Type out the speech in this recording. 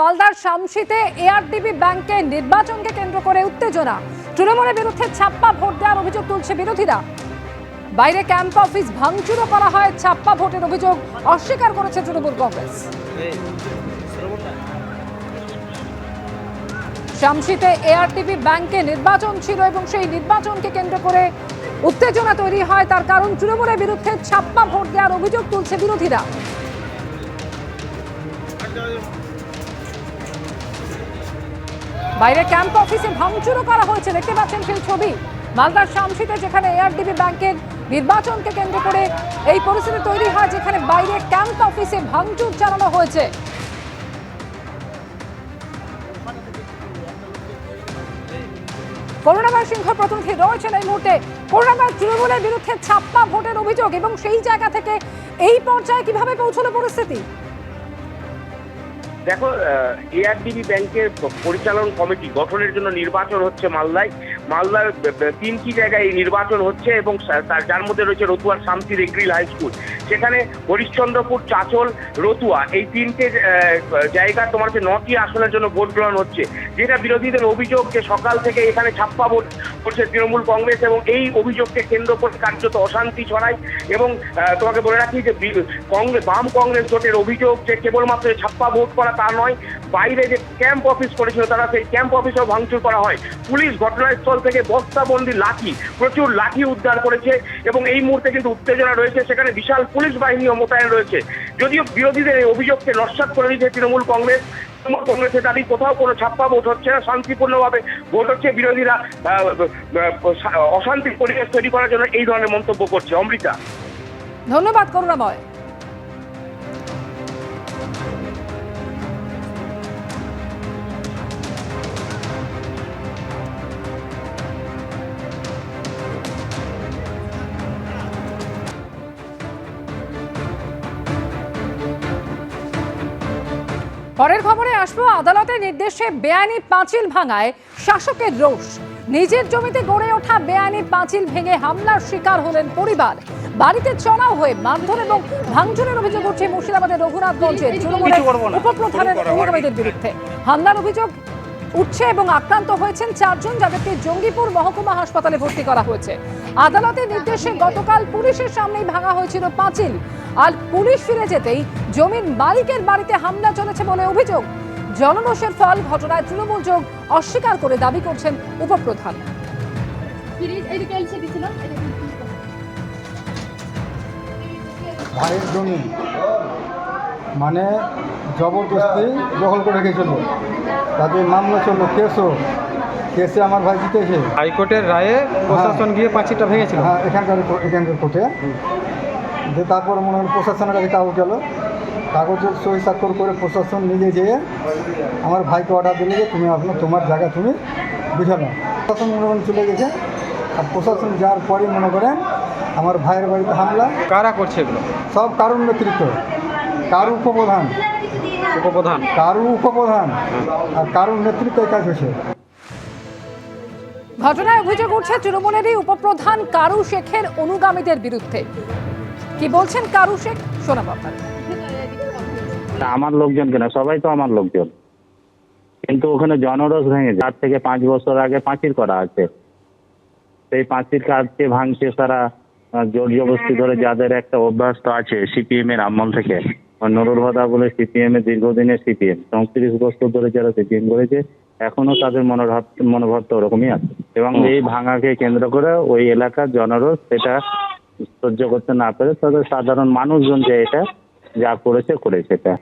মালদার শামসিতে এআরডিবি ব্যাংকে নির্বাচনকে কেন্দ্র করে উত্তেজনা। তৃণমূলের বিরুদ্ধে ছাপ্পা ভোট দেওয়ার অভিযোগ তুলছে বিরোধীরা। বাইরে ক্যাম্প অফিস ভাঙচুরও করা হয়, ছাপ্পা ভোটের অভিযোগ অস্বীকার করেছে তৃণমূল কংগ্রেস। শামসিতে এআরটিবি ব্যাংকে নির্বাচন ছিল এবং সেই নির্বাচনকে কেন্দ্র করে উত্তেজনা তৈরি হয়, তার কারণ তৃণমূলের বিরুদ্ধে ছাপ্পা ভোট দেওয়ার অভিযোগ তুলছে বিরোধীরা। বাইরে ক্যাম্প অফিসে ভাঙচুরও করা হয়েছে, দেখতে পাচ্ছেন সেই ছবি। মালদার শামসিতে যেখানে এআরডিবি ব্যাংকের নির্বাচনকে কেন্দ্র করে এই পরিস্থিতি তৈরি হয়, যেখানে বাইরে ক্যাম্প অফিসে ভাঙচুর চালানো হয়েছে। করোনাবাই সিংহ প্রতিনিধি রয়েছেন এই মুহূর্তে। করোনাবাই তৃণমূলের বিরুদ্ধে ছাপ্পা ভোটের অভিযোগ, এবং সেই জায়গা থেকে এই পর্যায়ে কীভাবে পৌঁছলো পরিস্থিতি? দেখো এআরডিবি ব্যাংকের পরিচালন কমিটি গঠনের জন্য নির্বাচন হচ্ছে মালদায়। মালদার তিনটি জায়গায় এই নির্বাচন হচ্ছে এবং তার, যার মধ্যে রয়েছে রতুয়ার শান্তি রেগ্রিল হাই স্কুল। সেখানে হরিশ্চন্দ্রপুর, চাচল, রতুয়া, এই তিনটে জায়গা তোমার হচ্ছে নটি আসনের জন্য ভোট গ্রহণ হচ্ছে। যেটা বিরোধীদের অভিযোগ যে সকাল থেকে এখানে ছাপ্পা ভোট করছে তৃণমূল কংগ্রেস এবং এই অভিযোগকে কেন্দ্র করে কার্যত অশান্তি ছড়ায় এবং তোমাকে বলে রাখি যে কংগ্রেস বাম কংগ্রেস জোটের অভিযোগ যে কেবলমাত্র ছাপ্পা ভোট করা তা নয়। বাইরে যে ক্যাম্প অফিস করেছিল, তারা সেই ক্যাম্প অফিসেও ভাঙচুর করা হয়। পুলিশ ঘটনাস্থল থেকে বস্তাবন্দি লাঠি, প্রচুর লাঠি উদ্ধার করেছে এবং এই মুহূর্তে কিন্তু উত্তেজনা রয়েছে। সেখানে বিশাল পুলিশ বাহিনীও মোতায়েন রয়েছে। যদিও বিরোধীদের এই অভিযোগকে নস্বাত করে দিয়েছে তৃণমূল কংগ্রেস, তৃণমূল কংগ্রেসের দাবি কোথাও কোনো ছাপ্পা ভোট হচ্ছে না। শান্তিপূর্ণভাবে ভোট হচ্ছে বিরোধীরা অশান্তির পরিবেশ তৈরি করার জন্য এই ধরনের মন্তব্য করছে। অমৃতা। ধন্যবাদ, করুণাময়। পরের খবরে আসব আদালতের নির্দেশে বেআইনি পাঁচিল ভাঙায় শাসকের রোষ। নিজের জমিতে গড়ে ওঠা বেআইনি পাঁচিল ভেঙে হামলার শিকার হলেন পরিবার। বাড়িতে চড়াও হয়ে মারধর এবং ভাঙচুরের অভিযোগ উঠে মুর্শিদাবাদের রঘুনাথগঞ্জের তৃণমূলের উপপ্রধানের বিরুদ্ধে। হামলার অভিযোগ উঠছে এবং আক্রান্ত হয়েছেন চারজন যাদেরকে জঙ্গিপুর মহকুমা হাসপাতালে ভর্তি করা হয়েছে। আদালতের নির্দেশে গতকাল পুলিশের সামনেই ভাঙা হয়েছিল পাঁচিল। আর পুলিশ ফিরে যেতেই জমির মালিকের বাড়িতে হামলা চলেছে বলে অভিযোগ। জনরোষের ফল ঘটনায় তৃণমূল যোগ অস্বীকার করে দাবি করছেন উপপ্রধান। মানে জবরদস্তি দখল করে রেখেছিল। তাদের মামলা চলল কেসও কেসে। আমার ভাই জিতেছে। হাইকোর্টের রায়ে প্রশাসন গিয়ে পাঁচিটা ভেঙেছিল। হ্যাঁ এখানকার এখানকার কোর্টে। যে তারপর মনে হলো প্রশাসনের কাছে কাগজ গেল। কাগজে সই স্বাক্ষর করে প্রশাসন নিজে যেয়ে আমার ভাইকে অর্ডার দিলে যে তুমি আপনার তোমার জায়গা তুমি বুঝে নাও। প্রশাসন মনে করেন চলে গেছে। আর প্রশাসন যাওয়ার পরে মনে করেন আমার ভাইয়ের বাড়িতে হামলা। কারা করছে এগুলো? সব কারুর নেতৃত্ব। কারু উপপ্রধান। উপপ্রধান। কারু উপপ্রধান আর কারুর নেতৃত্বে কাজ হয়েছে? ঘটনায় অভিযোগ উঠছে তৃণমূলেরই উপপ্রধান কারু শেখের অনুগামীদের বিরুদ্ধে। কি বলছেন কারু শেখ? শোনাব আপনারা না, আমার লোকজন কেন? সবাই তো আমার লোকজন। কিন্তু ওখানে জনরস ভেঙে চার থেকে পাঁচ বছর আগে পাঁচিল করা আছে। সেই পাঁচিল কাটছে ভাঙছে তারা জোর জবস্তি ধরে যাদের একটা অভ্যাস তো আছে সিপিএম এর আমল থেকে। ওই ভাদা বলে সিপিএম এর দীর্ঘদিনের সিপিএম। চৌত্রিশ বছর ধরে যারা সিপিএম করেছে এখনও তাদের মনোভাব মনোভাব তো ওরকমই আছে। এবং এই ভাঙাকে কেন্দ্র করে ওই এলাকার জনরোষ সেটা সহ্য করতে না পেরে তাদের সাধারণ মানুষজন যে এটা যা করেছে করেছে এটা।